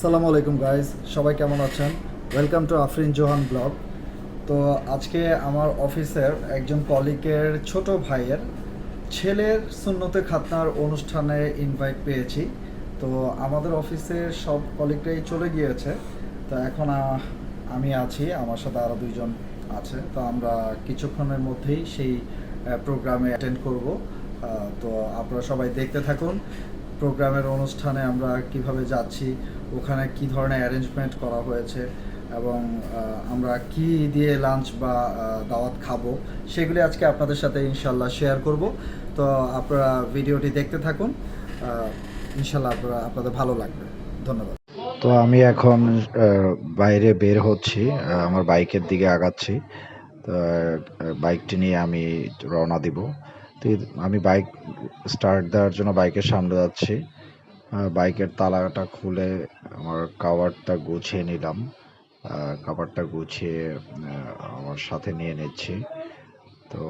আসসালামু আলাইকুম গাইজ সবাই কেমন আছেন? Welcome to Afrin Johan blog তো আজকে আমার অফিসের একজন কলিকের ছোট ভাইয়ের ছেলের সুন্নতে খাতনার অনুষ্ঠানে ইনভাইট পেয়েছি। তো আমাদের অফিসের সব কলিগরাই চলে গিয়েছে। তো এখন আমি আছি, আমার সাথে আরও দুইজন আছে। তো আমরা কিছুক্ষণের মধ্যেই সেই প্রোগ্রামে অ্যাটেন্ড করব। তো আপনারা সবাই দেখতে থাকুন। প্রোগ্রামের অনুষ্ঠানে আমরা কীভাবে যাচ্ছি, ওখানে কি ধরনের অ্যারেঞ্জমেন্ট করা হয়েছে এবং আমরা কি দিয়ে লাঞ্চ বা দাওয়াত খাব, সেগুলি আজকে আপনাদের সাথে ইনশাল্লাহ শেয়ার করব। তো আপনারা ভিডিওটি দেখতে থাকুন ইনশাল্লাহ আপনারা, আপনাদের ভালো লাগবে। ধন্যবাদ। তো আমি এখন বাইরে বের হচ্ছি আমার বাইকের দিকে আগাচ্ছি। তো বাইকটি নিয়ে আমি রওনা দিব। তো আমি বাইক স্টার্ট দেওয়ার জন্য বাইকের সামনে যাচ্ছি। বাইকের তালাটা খুলে আমার কাভারটা গুছিয়ে নিলাম। কাভারটা গুছিয়ে আমার সাথে নিয়ে নিচ্ছি। তো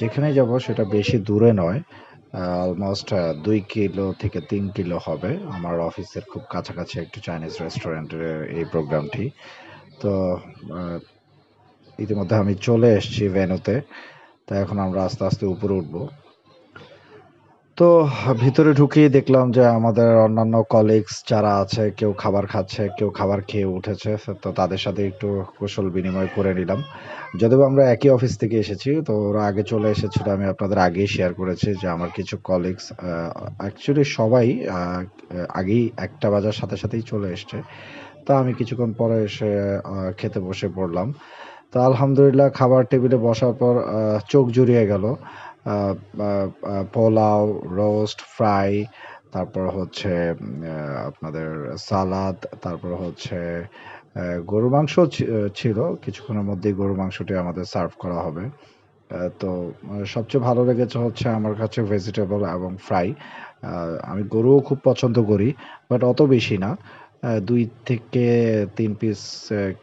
যেখানে যাব সেটা বেশি দূরে নয় অলমোস্ট দুই কিলো থেকে তিন কিলো হবে। আমার অফিসের খুব কাছাকাছি একটু চাইনিজ রেস্টুরেন্টের এই প্রোগ্রামটি তো ইতিমধ্যে আমি চলে এসেছি ভেনুতে তো এখন আমরা আস্তে আস্তে উপরে উঠবো। তো ভিতরে ঢুকেই দেখলাম যে আমাদের অন্যান্য কলিগস যারা আছে, কেউ খাবার খাচ্ছে, কেউ খাবার খেয়ে উঠেছে, তো তাদের সাথে একটু কুশল বিনিময় করে নিলাম। যদিও আমরা একই অফিস থেকে এসেছি, তো ওরা আগে চলে এসেছিল, আমি আপনাদের আগেই শেয়ার করেছি যে আমার কিছু কলিগস অ্যাকচুয়ালি সবাই আগেই একটা বাজার সাথে সাথেই চলে এসছে। তা আমি কিছুক্ষণ পরে এসে খেতে বসে পড়লাম। তো আলহামদুলিল্লাহ খাবার টেবিলে বসার পর চোখ জুড়িয়ে গেল। পোলাও, রোস্ট, ফ্রাই, তারপর হচ্ছে আপনাদের সালাদ, তারপর হচ্ছে গরু মাংস ছিল। কিছুক্ষণের মধ্যেই গরু মাংসটি আমাদের সার্ভ করা হবে। তো, সবচেয়ে ভালো লেগেছে হচ্ছে আমার কাছে ভেজিটেবল এবং ফ্রাই। আমি গরুও খুব পছন্দ করি, বাট অত বেশি না। দুই থেকে তিন পিস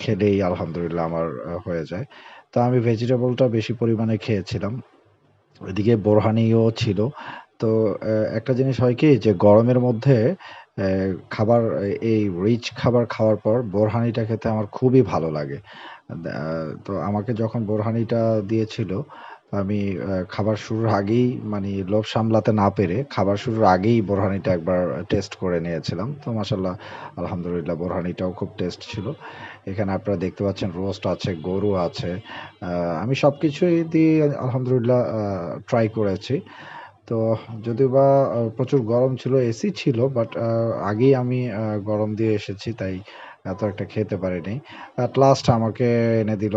খেলেই আলহামদুলিল্লাহ আমার হয়ে যায়। তো আমি ভেজিটেবলটা বেশি পরিমাণে খেয়েছিলাম। ওইদিকে বোরহানিও ছিল। তো একটা জিনিস হয় কি যে গরমের মধ্যে খাবার, এই রিচ খাবার খাওয়ার পর বোরহানিটা খেতে আমার খুবই ভালো লাগে। তো আমাকে যখন বোরহানিটা দিয়েছিল আমি খাবার শুরুর আগেই মানে লোভ সামলাতে না পেরে খাবার শুরুর আগেই বোরহানিটা একবার টেস্ট করে নিয়েছিলাম। তো মাসাল্লাহ আলহামদুলিল্লাহ বোরহানিটাও খুব টেস্ট ছিল। এখানে আপনারা দেখতে পাচ্ছেন রোস্ট আছে, গরু আছে আমি সব কিছুই দিয়ে আলহামদুলিল্লাহ ট্রাই করেছি। তো যদিও বা প্রচুর গরম ছিল এসি ছিল বাট আগেই আমি গরম দিয়ে এসেছি, তাই এত একটা খেতে পারিনি। অ্যাট লাস্ট আমাকে এনে দিল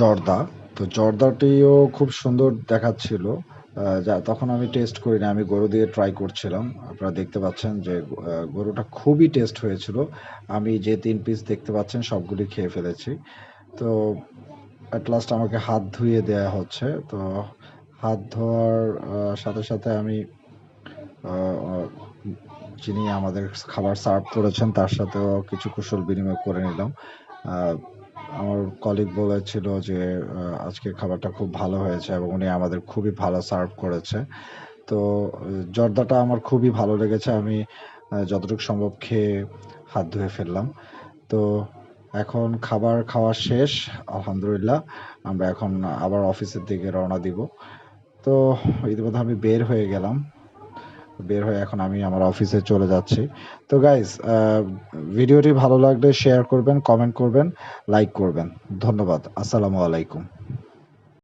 জর্দা। তো জর্দাটিও খুব সুন্দর দেখাচ্ছিল। যা, তখন আমি টেস্ট করিনি, আমি গরু দিয়ে ট্রাই করছিলাম। আপনারা দেখতে পাচ্ছেন যে গরুটা খুবই টেস্ট হয়েছিল। আমি যে তিন পিস দেখতে পাচ্ছেন, সবগুলি খেয়ে ফেলেছি। তো অ্যাট লাস্ট আমাকে হাত ধুয়ে দেয়া হচ্ছে। তো হাত ধোয়ার সাথে সাথে আমি যিনি আমাদের খাবার সার্ভ করেছেন, তার সাথেও কিছু কুশল বিনিময় করে নিলাম। আমার কলিগ বলেছিল যে আহ, আজকে খাবারটা খুব ভালো হয়েছে এবং উনি আমাদের খুবই ভালো সার্ভ করেছে। তো জর্দাটা আমার খুবই ভালো লেগেছে। আমি যতটুকু সম্ভব খেয়ে হাত ধুয়ে ফেললাম। তো এখন খাবার খাওয়া শেষ আলহামদুলিল্লাহ। আমরা এখন আবার অফিসের দিকে রওনা দিব। তো ইতিমধ্যে আমি বের হয়ে গেলাম। বের হয়ে এখন আমি আমার অফিসে চলে যাচ্ছি। তো গাইজ ভিডিওটি ভালো লাগলে শেয়ার করবেন কমেন্ট করবেন লাইক করবেন। ধন্যবাদ, আসসালামু আলাইকুম।